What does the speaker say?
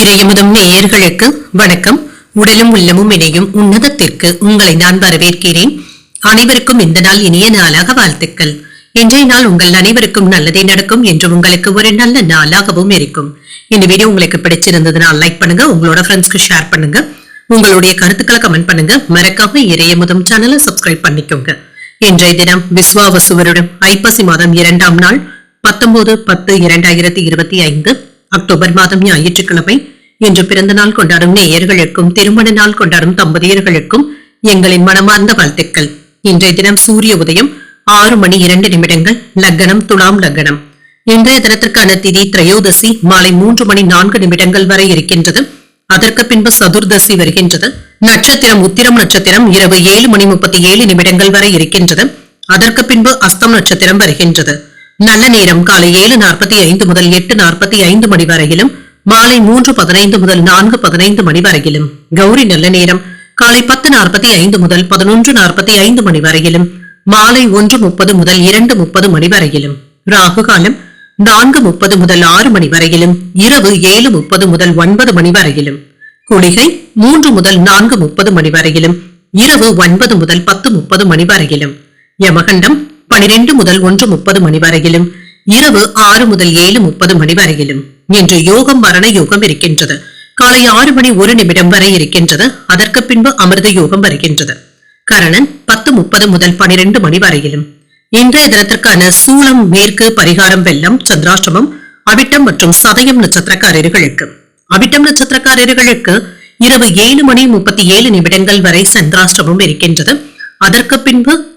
இறையமுதம் நேயர்களுக்கு வணக்கம். உடலும் உள்ளமும் இணையும் உன்னதத்திற்கு உங்களை நான் வரவேற்கிறேன். அனைவருக்கும் இந்த நாள் இனிய நாளாக வாழ்த்துக்கள். இன்றைய நாள் உங்கள் அனைவருக்கும் நல்லதே நடக்கும் என்று உங்களுக்கு ஒரு நல்ல நாளாகவும் இருக்கும். இந்த வீடியோ உங்களுக்கு பிடிச்சிருந்ததுன்னா லைக் பண்ணுங்க உங்களோட ஃப்ரெண்ட்ஸ்க்கு ஷேர் பண்ணுங்க. உங்களுடைய கருத்துக்களை கமெண்ட் பண்ணுங்க. மறக்காம இறையமுதம் சேனலை சப்ஸ்கிரைப் பண்ணிக்கோங்க. இன்றைய தினம் விஸ்வாவசுவருடன் ஐப்பசி மாதம் இரண்டாம் நாள் பத்தொன்பது பத்து இரண்டாயிரத்தி இருபத்தி ஐந்து. அக்டோபர் மாதம் ஞாயிற்றுக்கிழமை. இன்று பிறந்த நாள் கொண்டாடும் நேயர்களுக்கும் திருமண நாள் கொண்டாடும் தம்பதியர்களுக்கும் எங்களின் மனமார்ந்த வாழ்த்துக்கள். இன்றைய தினம் சூரிய உதயம் ஆறு மணி இரண்டு நிமிடங்கள். லக்னம் துலாம் லக்னம். இன்றைய தினத்திற்கான திதி திரையோதசி. மாலை மூன்று மணி நான்கு நிமிடங்கள் வரை இருக்கின்றது. அதற்கு பின்பு சதுர்தசி வருகின்றது. நட்சத்திரம் உத்திரம் நட்சத்திரம் இரவு ஏழு மணி முப்பத்தி ஏழு நிமிடங்கள் வரை இருக்கின்றது. அதற்கு பின்பு அஸ்தம் நட்சத்திரம் வருகின்றது. நல்ல நேரம் காலை ஏழு நாற்பத்தி ஐந்து முதல் எட்டு நாற்பத்தி ஐந்து மணி வரையிலும் மாலை மூன்று பதினைந்து முதல் நான்கு பதினைந்து மணி வரையிலும். கௌரி நல்ல நேரம் காலை பத்து நாற்பத்தி ஐந்து முதல் பதினொன்று நாற்பத்தி ஐந்து மணி வரையிலும் மாலை ஒன்று முப்பது முதல் இரண்டு முப்பது மணி வரையிலும். ராகு காலம் நான்கு முப்பது முதல் ஆறு மணி வரையிலும் இரவு ஏழு முப்பது முதல் ஒன்பது மணி வரையிலும். குளிகை மூன்று முதல் நான்கு முப்பது மணி வரையிலும் இரவு ஒன்பது முதல் பத்து முப்பது மணி வரையிலும். யமகண்டம் பனிரெண்டு முதல் ஒன்று முப்பது மணி வரையிலும் இரவு ஆறு முதல் ஏழு முப்பது மணி வரையிலும் இன்று யோகம் மரண யோகம் இருக்கின்றது. காலை ஆறு மணி ஒரு நிமிடம் வரை இருக்கின்றது. அதற்கு பின்பு அமிர்த யோகம் வருகின்றது. கரணன் பத்து முப்பது முதல் பனிரெண்டு மணி வரையிலும். இன்றைய தினத்திற்கான சூளம் மேற்கு பரிகாரம் வெள்ளம் சந்திராஷ்டமம் அவிட்டம் மற்றும் சதயம் நட்சத்திரக்காரர்களுக்கு. அவிட்டம் நட்சத்திரக்காரர்களுக்கு இரவு ஏழு மணி முப்பத்தி ஏழு நிமிடங்கள் வரை சந்திராஷ்டமம் இருக்கின்றது. அதற்கு பின்பு